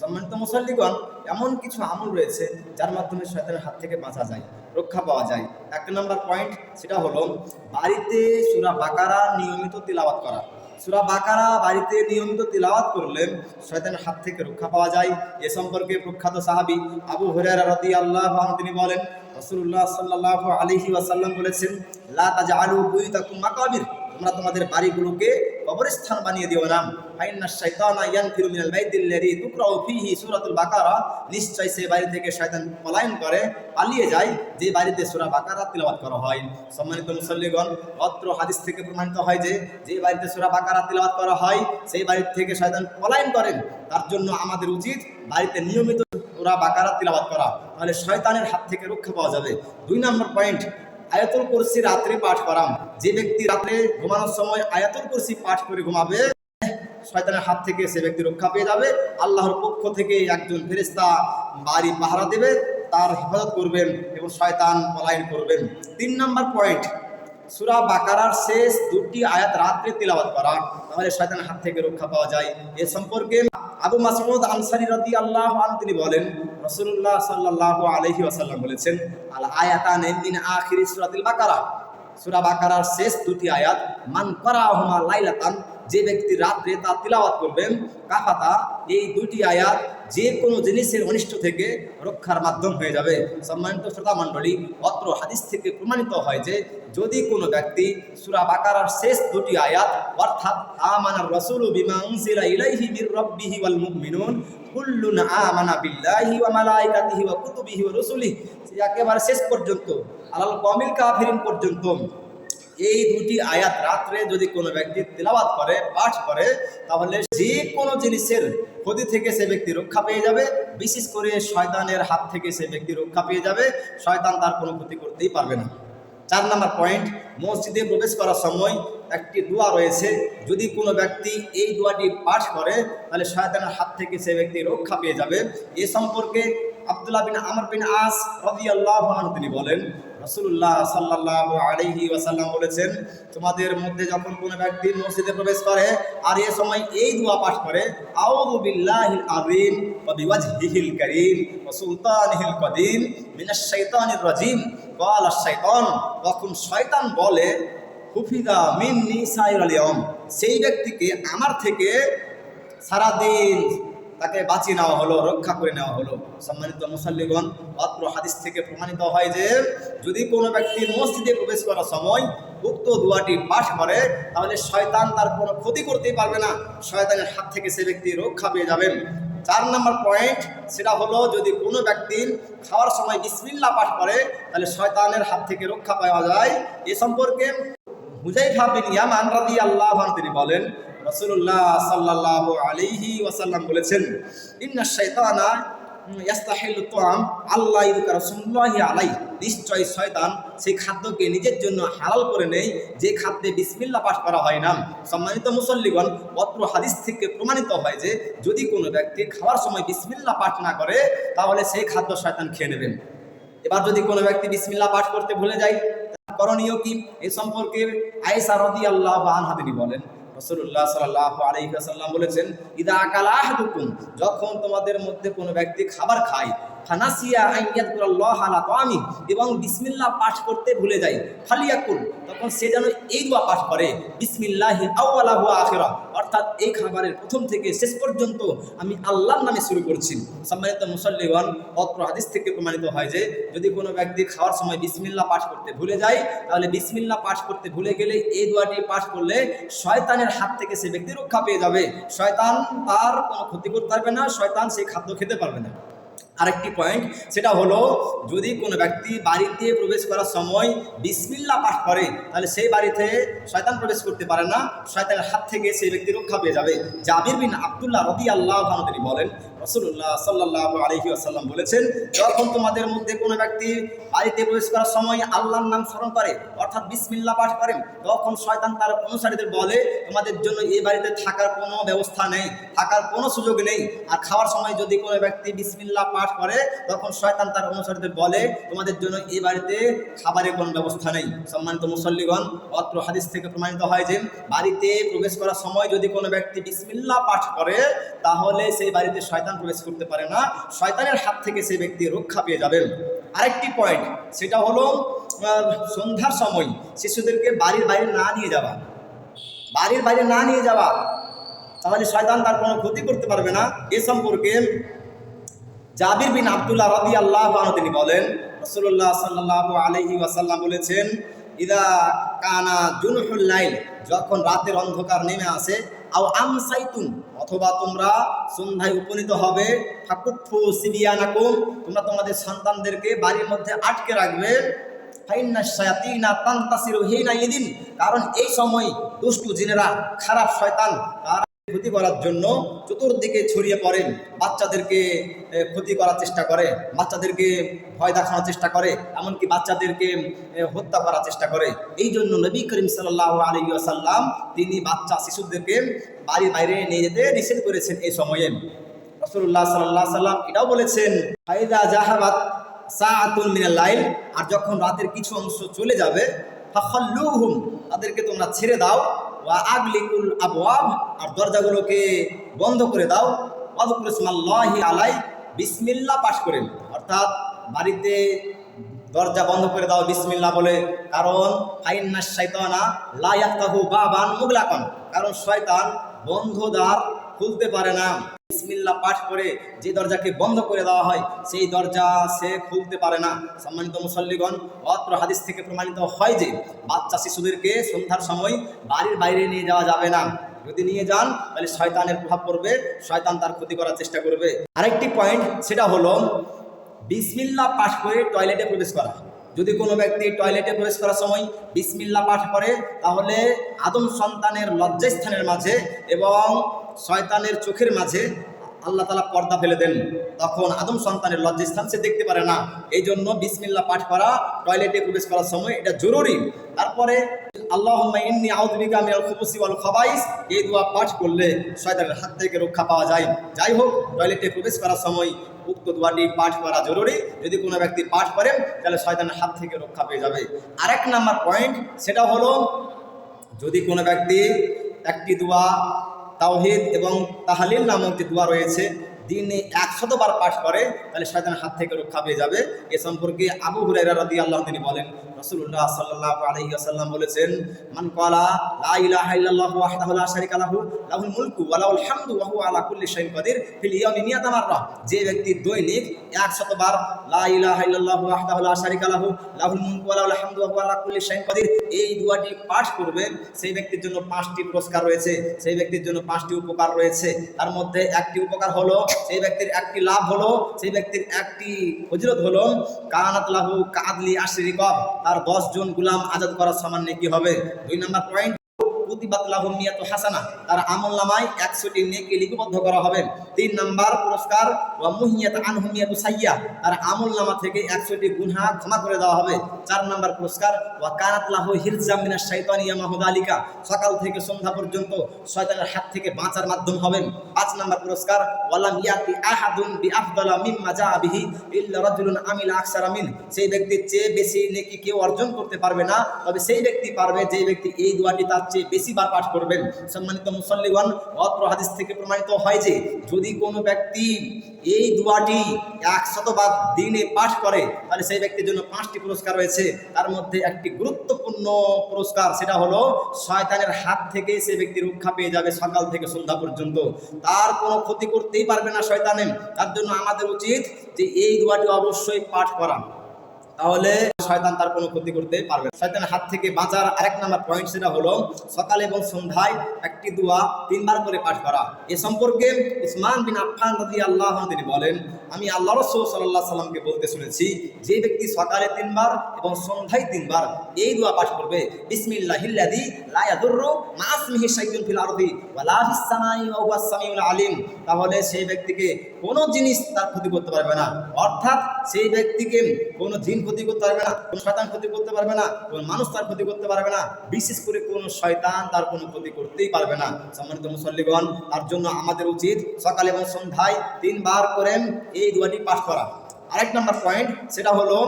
সম্মানিত মুসল্লিগণ, এমন কিছু আমল রয়েছে যার মাধ্যমে শয়তানের হাত থেকে বাঁচা যায়, রক্ষা পাওয়া যায়। এক নম্বর পয়েন্ট সেটা হলো বাড়িতে সুরা বাকারা নিয়মিত তিলাওয়াত করা। সুরা বাকারা বাড়িতে নিয়মিত তিলাওয়াত করলে শয়তানের হাত থেকে রক্ষা পাওয়া যায়। এ সম্পর্কে প্রখ্যাত সাহাবী আবু হুরায়রা রাদিয়াল্লাহু আনহু তিনি বলেন, রাসূলুল্লাহ সাল্লাল্লাহু আলাইহি ওয়াসাল্লাম বলেছেন, লা তাজআলু বুয়ুতাকুম মাকাবির তোমরা তোমাদের বাড়িগুলোকে কবরস্থান বানিয়ে দিও না ফাইন্না শাইতানা ইয়ানফিরু মিনাল বাইতিল্লাযী তুকরাউ ফীহি সূরাতুল বাকারা। নিশ্চয় সে বাড়ি থেকে শয়তান পলায়ন করে, পালিয়ে যায়, যে বাড়িতে সূরা বাকারা তিলাওয়াত করা হয়। সম্মানিত মুসল্লিগণ, অত্র হাদিস থেকে প্রমাণিত হয় যে যে বাড়িতে সূরা বাকারা তিলাওয়াত করা হয়, সেই বাড়ি থেকে শয়তান পলায়ন করেন। তার জন্য আমাদের উচিত বাড়িতে নিয়মিত সূরা বাকারা তিলাওয়াত করা। তাহলে শয়তানের হাত থেকে রক্ষা পাওয়া যাবে। দুই নম্বর পয়েন্ট, আয়াতুল কুরসি রাত্রে পাঠ করাম যে ব্যক্তি রাত্রে ঘুমানোর সময় আয়াতুল কুরসি পাঠ করে ঘুমাবে, শয়তানের হাত থেকে সে ব্যক্তি রক্ষা পেয়ে যাবে। আল্লাহর পক্ষ থেকে একজন ফেরেস্তা বাড়ি পাহারা দেবে, তার হেফাজত করবেন এবং শয়তান পলায়ন করবেন। তিন নম্বর পয়েন্ট, সুরা বাকারার শেষ দুটি আয়াত রাত্রে তিলাবাত করা, তাহলে শয়তানের হাত থেকে রক্ষা পাওয়া যায়। এ সম্পর্কে আবু মাসউদ আনসারী রাদিয়াল্লাহু আনহু তিনি বলেন, রাসূলুল্লাহ সাল্লাল্লাহু আলাইহি ওয়াসাল্লাম বলেছেন, আল আয়াতান আখিরি সূরাতিল বাকারা। সূরা বাকারার শেষ দুটি আয়াত, মান লাইলাতান যে ব্যক্তি রাত্রে তা তিলাওয়াত করবেন, কাফাতা, এই দুটি আয়াত যে কোনো জিনিসের অনিষ্ট থেকে রক্ষার মাধ্যম হয়ে যাবে। সম্মানিত শ্রোতা মণ্ডলী, অত্র হাদিস থেকে প্রমাণিত হয় যে, যদি কোনো ব্যক্তি সুরা বাকারার শেষ দুটি আয়াত, অর্থাৎ আমানার রাসূলু বিমা কুল্লুন একেবারে শেষ পর্যন্ত, আলাল কামিল কাফিরিন পর্যন্ত এই দুটি আয়াত রাত্রে যদি কোনো ব্যক্তি তেলাওয়াত করে, পাঠ করে, তাহলে যে কোনো জিনিসের ক্ষতি থেকে সে ব্যক্তি রক্ষা পেয়ে যাবে। বিশেষ করে শয়তানের হাত থেকে সে ব্যক্তি রক্ষা পেয়ে যাবে। শয়তান তার কোনো ক্ষতি করতেই পারবে না। চার নম্বর পয়েন্ট, মসজিদে প্রবেশ করার সময় একটি দোয়া রয়েছে। যদি কোনো ব্যক্তি এই দোয়াটি পাঠ করে, তাহলে শয়তানের হাত থেকে সে ব্যক্তি রক্ষা পেয়ে যাবে। এ সম্পর্কে আব্দুল্লাহ বিন আমর বিন আস রাদিয়াল্লাহু আনহু তিনি বলেন রাসূলুল্লাহ সাল্লাল্লাহু আলাইহি ওয়াসাল্লাম বলেছেন, তোমাদের মধ্যে যখন কোনো ব্যক্তি মসজিদে প্রবেশ করে আর এ সময় এই দোয়া পাঠ করে, আউযু বিল্লাহিল আযীম ওয়া বিওয়াজহিহিল কারীম ওয়া সুলতানিহিল কদিম মিনাশ শাইতানির রাজীম। ক্বালা শাইতান তখন শয়তান বলে হুফিদা মিন্নি সাইর আলিয়ম সেই ব্যক্তিকে আমার থেকে সারাদিন তাকে বাঁচিয়ে নেওয়া হলো, রক্ষা করে নেওয়া হলো। সম্মানিত মুসল্লিগণ অত্র হাদিস থেকে প্রমাণিত হয় যে, যদি কোনো ব্যক্তি মসজিদে প্রবেশ করার সময় উক্ত দোয়াটি পাঠ করে, তাহলে শয়তান তার কোনো ক্ষতি করতেই পারবে না। শয়তানের হাত থেকে সে ব্যক্তি রক্ষা পেয়ে যাবেন। চার নম্বর পয়েন্ট, সেটা হলো যদি কোনো ব্যক্তি খাওয়ার সময় বিসমিল্লা পাঠ করে, তাহলে শয়তানের হাত থেকে রক্ষা পাওয়া যায়। এ সম্পর্কে হুজাইফা বিন ইয়ামান রাদিয়াল্লাহু আনহু তিনি বলেন রাসূলুল্লাহ সাল্লাল্লাহু আলাইহি ওয়াসাল্লাম বলেছেন ইন্নাশ শাইতানা ইয়াস্তাহিলু তুআম, আল্লাহ ইউকা রাসূলুল্লাহি আলাই, নিশ্চয় শয়তান সেই খাদ্যকে নিজের জন্য হালাল করে নেয়, যে খাদ্যে বিসমিল্লাহ পাঠ করা হয় না। সম্মানিত মুসল্লিগণ, অত্র হাদিস থেকে প্রমাণিত হয় যে, যদি কোনো ব্যক্তি খাওয়ার সময় বিসমিল্লাহ পাঠ না করে, তাহলে সেই খাদ্য শয়তান খেয়ে নেবেন এবার যদি কোনো ব্যক্তি বিসমিল্লাহ পাঠ করতে ভুলে যায় করণীয় কি? এ সম্পর্কে আয়েশা রাদিয়াল্লাহু আনহা তিনি বলেন রাসূলুল্লাহ সাল্লাহ আলাইহি বলেছেন, ইদা আকাল আহাদুকুম যখন তোমাদের মধ্যে কোনো ব্যক্তি খাবার খায়, ফানাসিয়া তাআমি এবং বিসমিল্লাহ পাঠ করতে ভুলে যায়, ফালিয়াকুল, তখন সে যেন এই দোয়া পাঠ করে বিসমিল্লাহি আউয়ালাহু আখিরা অর্থাৎ এই খাবারের প্রথম থেকে শেষ পর্যন্ত আমি আল্লাহর নামে শুরু করছি। সম্মানিত মুসল্লিগণ অত্র হাদিস থেকে প্রমাণিত হয় যে, যদি কোনো ব্যক্তি খাওয়ার সময় বিসমিল্লা পাঠ করতে ভুলে যায়, তাহলে বিসমিল্লা পাঠ করতে ভুলে গেলে এই দোয়াটি পাঠ করলে শয়তানের হাত থেকে সে ব্যক্তি রক্ষা পেয়ে যাবে। শয়তান তার কোনো ক্ষতি করতে পারবে না, শয়তান সেই খাদ্য খেতে পারবে না। আরেকটি পয়েন্ট সেটা হলো যদি কোনো ব্যক্তি বাড়িতে প্রবেশ করার সময় বিসমিল্লা পাঠ করে, তাহলে সেই বাড়িতে শয়তান প্রবেশ করতে পারে না। শয়তানের হাত থেকে সেই ব্যক্তি রক্ষা পেয়ে যাবে। জাবির বিন আবদুল্লাহ রদি আল্লাহ তিনি বলেন রসুল্লাহ সাল্লাহ আলহি আসাল্লাম বলেছেন, যখন তোমাদের মধ্যে কোনো ব্যক্তি বাড়িতে প্রবেশ করার সময় আল্লাহর নাম স্মরণ করে, অর্থাৎ বিসমিল্লা পাঠ করেন, তখন শয়তান তার অনুসারীদের বলে, তোমাদের জন্য এই বাড়িতে থাকার কোনো ব্যবস্থা নেই, থাকার কোনো সুযোগ নেই। আর খাওয়ার সময় যদি কোনো ব্যক্তি বিসমিল্লা পাঠ করে, তখন শয়তান তার অনুসারীদের বলে, তোমাদের জন্য এই বাড়িতে খাবারের কোনো ব্যবস্থা নেই। সম্মানিত মুসল্লিগণ, অত্র হাদিস থেকে প্রমাণিত হয় যে, বাড়িতে প্রবেশ করার সময় যদি কোনো ব্যক্তি বিসমিল্লাহ পাঠ করে, তাহলে সেই বাড়িতে শয়তান প্রবেশ করতে পারে না, শয়তানের হাত থেকে সেই ব্যক্তি রক্ষা পেয়ে যাবেন। আরেকটি পয়েন্ট সেটা হলো সন্ধ্যার সময় শিশুদেরকে বাড়ির বাইরে না নিয়ে যাওয়া। বাড়ির বাইরে না নিয়ে যাওয়া, তাহলে শয়তান তার কোনো ক্ষতি করতে পারবে না। এ সম্পর্কে জাবির বিন আব্দুল্লাহ রদি আল্লাহ তিনি বলেন রসুল্লাহ সাল্লাহ আলহি ওয়াসাল্লাম বলেছেন, ইদা কানা জুনহুল যখন রাতের অন্ধকার নেমে আসে অথবা তোমরা সন্ধ্যায় উপনীত হবে। ফাকুফু সিবিয়ানাকুম, তোমরা তোমাদের সন্তানদেরকে বাড়ির মধ্যে আটকে রাখবে। কারণ এই সময় দুষ্টু জিনেরা, খারাপ শয়তান ক্ষতি করার জন্য চতুর্দিকে ছড়িয়ে পড়েন। বাচ্চাদেরকে ক্ষতি করার চেষ্টা করে, বাচ্চাদেরকে ভয় দেখানোর চেষ্টা করে, এমনকি বাচ্চাদেরকে হত্যা করার চেষ্টা করে। এই জন্য নবী করিম সাল্লাহ আলী আসাল্লাম তিনি বাচ্চা শিশুদেরকে বাড়ির বাইরে নিয়ে যেতে নিষেধ করেছেন এই সময়ে। রসুল্লাহ সাল্লাহ সাল্লাম এটাও বলেছেন, ফাইদা জাহাবাত সাআতুল মিনাল লাইল আর যখন রাতের কিছু অংশ চলে যাবে তাদেরকে তোমরা ছেড়ে দাও ওয়া আগলিকুল আবওয়াব, আর দরজাগুলোকে বন্ধ করে দাও। ওয়াদকুর ইসমাল্লাহি আলাই বিসমিল্লা পাশ করেন অর্থাৎ বাড়িতে দরজা বন্ধ করে দাও বিসমিল্লা বলে। কারণ আইন্না শৈতানা ইয়াফতাহু বাবান মুগলাকান। কারণ শয়তান বন্ধ দ্বার খুলতে পারে না। বিসমিল্লাহ পাঠ করে যে দরজাকে বন্ধ করে দেওয়া হয়, সেই দরজা সে খুলতে পারে না। সম্মানিত মুসল্লিগণ, অত্র হাদিস থেকে প্রমাণিত হয় যে বাচ্চা শিশুদেরকে সন্ধ্যার সময় বাড়ির বাইরে নিয়ে যাওয়া যাবে না। যদি নিয়ে যান, তাহলে শয়তানের প্রভাব পড়বে, শয়তান তার ক্ষতি করার চেষ্টা করবে। আরেকটি পয়েন্ট সেটা হলো বিসমিল্লাহ পাঠ করে টয়লেটে প্রবেশ করা। যদি কোনো ব্যক্তি টয়লেটে প্রবেশ করার সময় বিসমিল্লা পাঠ করে, তাহলে আদম সন্তানের লজ্জাস্থানের মাঝে এবং শয়তানের চোখের মাঝে আল্লাহ তালা পর্দা ফেলে দেন। তখন আদম সন্তানের লজ্জাস্থান সে দেখতে পারে না। এই জন্য বিসমিল্লা পাঠ করা, টয়লেটে প্রবেশ করার সময় এটা জরুরি। তারপরে আল্লাহ ইন্নি আউদ্দিকা মিনাল খুবুসি ওয়াল খাবাইস, এই দোয়া পাঠ করলে শয়তানের হাত থেকে রক্ষা পাওয়া যায়। যাই হোক, টয়লেটে প্রবেশ করার সময় উক্ত দোয়াটি পাঠ করা জরুরি। যদি কোনো ব্যক্তি পাঠ করেন, তাহলে শয়তানের হাত থেকে রক্ষা পেয়ে যাবে। আরেক নাম্বার পয়েন্ট, সেটা হলো, যদি কোনো ব্যক্তি একটি দোয়া তাওহিদ এবং তাহালিল নামক যে দোয়া রয়েছে দিনে একশতবার পাঠ করে, তাহলে শয়তানের হাত থেকে রক্ষা পেয়ে যাবে। এ সম্পর্কে আবু হুরাইরা রাদি আল্লাহ তিনি বলেন, রাসূলুল্লাহ সাল্লাহ আলাইহি ওয়াসাল্লাম বলেছেন, মান ক্বালা লা ইলাহা ইল্লাল্লাহু ওয়াহদাহু লা শারীকা লাহু, লাহুল মুলকু ওয়া লাহুল হামদু ওয়া আলা কুল্লি শাইইন কাদির, ফিল ইয়াউমি মিয়াতা মাররা। যে ব্যক্তি দৈনিক 100 বার লা ইলাহা ইল্লাল্লাহু ওয়াহদাহু লা শারীকা লাহু, লাহুল মুলকু ওয়া লাহুল হামদু ওয়া হুয়া আলা কুল্লি শাইইন কাদির, এই দোয়াটি পাঠ করবেন, সেই ব্যক্তির জন্য পাঁচটি পুরস্কার রয়েছে, সেই ব্যক্তির জন্য পাঁচটি উপকার রয়েছে। তার মধ্যে একটি উপকার হলো সেই ব্যক্তির একটি লাভ হলো, সেই ব্যক্তির একটি ফজিলত হলো, কানাত লাহু কাদলি আশরি তার দশ জন গুলাম আজাদ করার সামান্য কি হবে? দুই নম্বর পয়েন্ট মিয়াত হাসানা। তার আমল নামায় একশোটি লিপিবদ্ধ করা হবে। তিন নাম্বার পুরস্কার মুহিয়াত সাইয়া। তার আমল নামা থেকে একশোটি গুনহা ক্ষমা করে দেওয়া হবে। চার নাম্বার পুরস্কার সকাল থেকে সন্ধ্যা পর্যন্ত শয়তানের হাত থেকে বাঁচার মাধ্যম হবেন। পাঁচ নাম্বার পুরস্কার ওয়ালাম ইয়াতি আহাদুন বি আফদালা মিম্মা বিহি ইল্লা রাজুলুন মিন। সেই ব্যক্তির চেয়ে বেশি নেকি কেউ অর্জন করতে পারবে না। তবে সেই ব্যক্তি পারবে যে ব্যক্তি এই দোয়াটি তার চেয়ে বেশি বার পাঠ করবেন। সম্মানিত মুসল্লিগণ, অত্র হাদিস থেকে প্রমাণিত হয় যে, যদি কোনো ব্যক্তি এই দোয়াটি একশতবার দিনে পাঠ করে, তাহলে সেই ব্যক্তির জন্য পাঁচটি পুরস্কার রয়েছে। তার মধ্যে একটি গুরুত্বপূর্ণ পুরস্কার, সেটা হলো শয়তানের হাত থেকে সে ব্যক্তি রক্ষা পেয়ে যাবে সকাল থেকে সন্ধ্যা পর্যন্ত। তার কোনো ক্ষতি করতেই পারবে না শয়তানে। তার জন্য আমাদের উচিত যে, এই দোয়াটি অবশ্যই পাঠ করা। তাহলে শয়তান তার কোনো ক্ষতি করতে পারবে। শয়তানের হাত থেকে বাঁচার আরেক নাম্বার পয়েন্ট সেটা হলো, সকালে এবং সন্ধ্যায় একটি দোয়া তিনবার করে পাঠ করা। এ সম্পর্কে উসমান বিন আফফান রাদি আল্লাহ তিনি বলেন, আমি আল্লাহ রসুল সাল্লাহ সাল্লামকে বলতে শুনেছি, যে ব্যক্তি সকালে তিনবার এবং সন্ধ্যায় তিনবার এই দোয়া পাঠ করবে বিসমিল্লাহিল্লাযী লা ইয়াদুররু মা ইসমিহি শাইউন ফিল আরদি ওয়া লা আলিম। তাহলে সেই ব্যক্তিকে কোনো জিনিস তার ক্ষতি করতে পারবে না। অর্থাৎ সেই ব্যক্তিকে কোনো জিন ক্ষতি করতে পারবে না, কোন শয়তান ক্ষতি করতে পারবে না, কোন মানুষ তার ক্ষতি করতে পারবে না, বিশেষ করে কোন শয়তান তার কোনো ক্ষতি করতেই পারবে না। সম্মানিত মুসল্লিগণ, তার জন্য আমাদের উচিত সকালে এবং সন্ধ্যায় তিনবার করেন এই দুয়াটি পাঠ করা। আরেক নম্বর পয়েন্ট সেটা হলো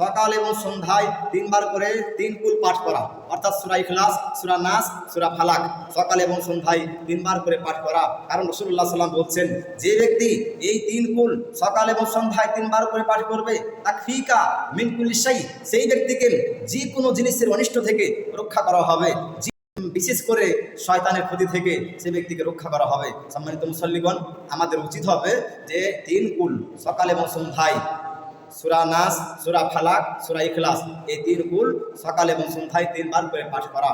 সকাল এবং সন্ধ্যায় তিনবার করে তিন কুল পাঠ করা। অর্থাৎ সুরা ইখলাস, সুরা নাস, সুরা ফালাক। সকাল এবং সন্ধ্যায় তিনবার করে পাঠ করা। কারণ রসুল্লাহ সাল্লাম বলছেন, যে ব্যক্তি এই তিন কুল সকাল এবং সন্ধ্যায় তিনবার করে পাঠ করবে তা ফিকা মিনকুল ইসাই সেই ব্যক্তিকে যে কোনো জিনিসের অনিষ্ট থেকে রক্ষা করা হবে। বিশেষ করে শয়তানের ক্ষতি থেকে সে ব্যক্তিকে রক্ষা করা হবে। সম্মানিত মুসল্লিগণ, আমাদের উচিত হবে যে তিন কুল সকাল এবং সন্ধ্যায় সুরা নাস, সুরা ফালাক, সুরা ইখলাস। এই তিন কুল সকাল এবং সন্ধ্যায় তিনবার করে পাঠ করা।